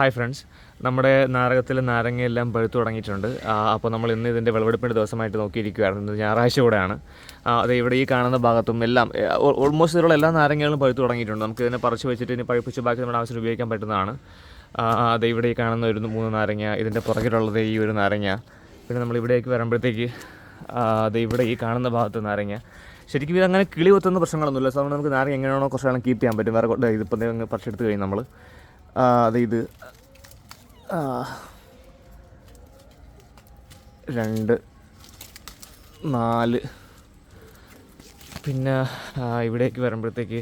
Hi friends നമ്മുടെ നാരകത്തിൽ നാരങ്ങയെല്ലാം പഴുത്തു തുടങ്ങിയിട്ടുണ്ട്. അപ്പോൾ നമ്മൾ ഇന്ന് ഇതിന്റെ വിളവെടുപ്പിന്റെ ദിവസമായിട്ട് നോക്കിയിരിക്കുകയായിരുന്നു. ഇന്ന് ഞായറാഴ്ച കൂടെയാണ്. അത് ഇവിടെ ഈ കാണുന്ന ഭാഗത്തും എല്ലാം ഓൾമോസ്റ്റ് ഇതിലുള്ള എല്ലാ നാരങ്ങകളും പഴുത്തു തുടങ്ങിയിട്ടുണ്ട്. നമുക്ക് ഇതിനെ പറിച്ച് വെച്ചിട്ട് ഇനി പഴുപ്പിച്ച് ബാക്കി നമ്മുടെ ആവശ്യത്തിന് ഉപയോഗിക്കാൻ പറ്റുന്നതാണ്. അത് ഇവിടെ ഈ കാണുന്ന ഒരു മൂന്ന് നാരങ്ങ ഇതിന്റെ പുറകിലുള്ളത് ഈ ഒരു നാരങ്ങ. പിന്നെ നമ്മൾ ഇവിടേക്ക് വരുമ്പോഴത്തേക്ക് അത് ഇവിടെ ഈ കാണുന്ന ഭാഗത്ത് നാരങ്ങ. ശരിക്കും ഇത് അങ്ങനെ കിളി കൊത്തുന്ന പ്രശ്നങ്ങളൊന്നുമില്ല. സാധാരണ നമുക്ക് നാരങ്ങ എങ്ങനെയാണോ കുറച്ച് കീപ്പ് ചെയ്യാൻ പറ്റും. വേറെ ഇതിപ്പോൾ പറിച്ചെടുത്ത് കഴിഞ്ഞ് നമ്മൾ അത് ഇത്. രണ്ട്. നാല്. പിന്നെ ഇവിടേക്ക് വരുമ്പോഴത്തേക്ക്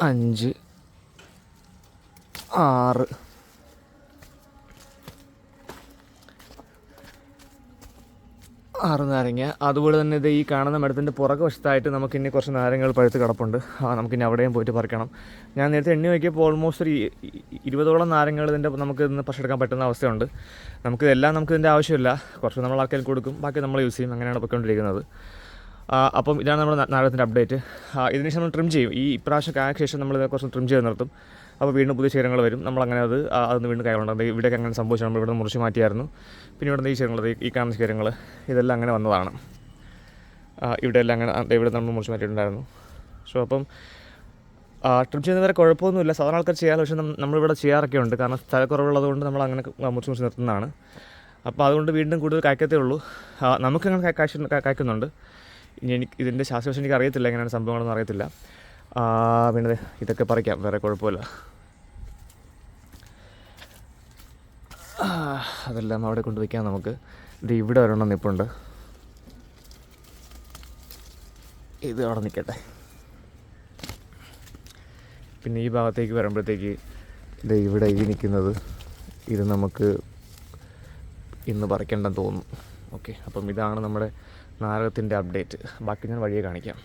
അഞ്ച്. ആറ്. ആറ് നാരങ്ങ അതുപോലെ തന്നെ ഇത് ഈ കാണുന്ന മരത്തിന്റെ പുറകു വശത്തായിട്ട് നമുക്ക് ഇനി കുറച്ച് നാരങ്ങകൾ പഴുത്ത് കിടപ്പുണ്ട്. ആ നമുക്കിനി അവിടെയും പോയിട്ട് പറിക്കണം. ഞാൻ നേരത്തെ എണ്ണി നോക്കിയപ്പോൾ ഓൾമോസ്റ്റ് ഒരു ഇരുപതോളം നാരങ്ങകൾ ഇതിന്റെ നമുക്ക് ഇന്ന് പറിച്ചെടുക്കാൻ പറ്റുന്ന അവസ്ഥയുണ്ട്. നമുക്ക് ഇതെല്ലാം നമുക്ക് ഇതിന്റെ ആവശ്യമില്ല. കുറച്ച് നമ്മൾ ആൾക്കാർക്ക് കൊടുക്കും. ബാക്കി നമ്മൾ യൂസ് ചെയ്യും. അങ്ങനെയാണ് പോയിക്കൊണ്ടിരിക്കുന്നത്. അപ്പം ഇതാണ് നമ്മുടെ നാടകത്തിന്റെ അപ്ഡേറ്റ് ഇതിനുശേഷം നമ്മൾ ട്രിം ചെയ്യും. ഈ ഇപ്രാവശ്യം കായക്ക് ശേഷം നമ്മൾ കുറച്ച് ട്രിം ചെയ്ത് നിർത്തും. അപ്പോൾ വീണ്ടും പുതിയ ശീലങ്ങൾ വരും. നമ്മൾ അങ്ങനെ അത് അതൊന്ന് വീണ്ടും കാര്യങ്ങളുണ്ട് ഇവിടെയൊക്കെ അങ്ങനെ സംഭവിച്ചു. നമ്മൾ ഇവിടെ മുറിച്ച് മാറ്റിയായിരുന്നു. പിന്നെ ഇവിടെ ഈ ശീലങ്ങൾ ഈ കാണുന്ന ശീലങ്ങൾ ഇതെല്ലാം അങ്ങനെ വന്നതാണ്. ഇവിടെ എല്ലാം അങ്ങനെ ഇവിടെ നമ്മൾ മുറിച്ച് മാറ്റിയിട്ടുണ്ടായിരുന്നു. സോ അപ്പം ട്രിം ചെയ്യുന്നവരെ കുഴപ്പമൊന്നുമില്ല. സാധാരണ ആൾക്കാർ ചെയ്യാറ് പക്ഷേ നമ്മളിവിടെ ചെയ്യാറൊക്കെ ഉണ്ട്. കാരണം സ്ഥലക്കുറവുള്ളത് കൊണ്ട് നമ്മൾ അങ്ങനെ മുറിച്ച് മുറിച്ച് നിർത്തുന്നതാണ്. അപ്പോൾ അതുകൊണ്ട് വീണ്ടും കൂടുതൽ കായ്ക്കത്തേ ഉള്ളൂ. നമുക്കങ്ങനെ കായ്ക്കുന്നുണ്ട്. എനിക്ക് ഇതിന്റെ ശാസ്ത്രവശം എനിക്ക് അറിയത്തില്ല എങ്ങനെയാണ് സംഭവങ്ങളൊന്നും അറിയത്തില്ല. പിന്നെ ഇതൊക്കെ പറിക്കാം വേറെ കുഴപ്പമില്ല. അതെല്ലാം അവിടെ കൊണ്ടുവയ്ക്കാം നമുക്ക്. ഇത് ഇവിടെ ഒരെണ്ണം നിപ്പുണ്ട്. ഇത് അവിടെ നിൽക്കട്ടെ. പിന്നെ ഈ ഭാഗത്തേക്ക് വരുമ്പോഴത്തേക്ക് ഇത് ഇവിടെ ഈ നിൽക്കുന്നത് ഇത് നമുക്ക് ഇന്ന് പറിക്കേണ്ടെന്ന് തോന്നുന്നു. ഓക്കെ അപ്പം ഇതാണ് നമ്മുടെ നാരകത്തിന്റെ അപ്ഡേറ്റ്. ബാക്കി ഞാൻ വഴിയെ കാണിക്കാം.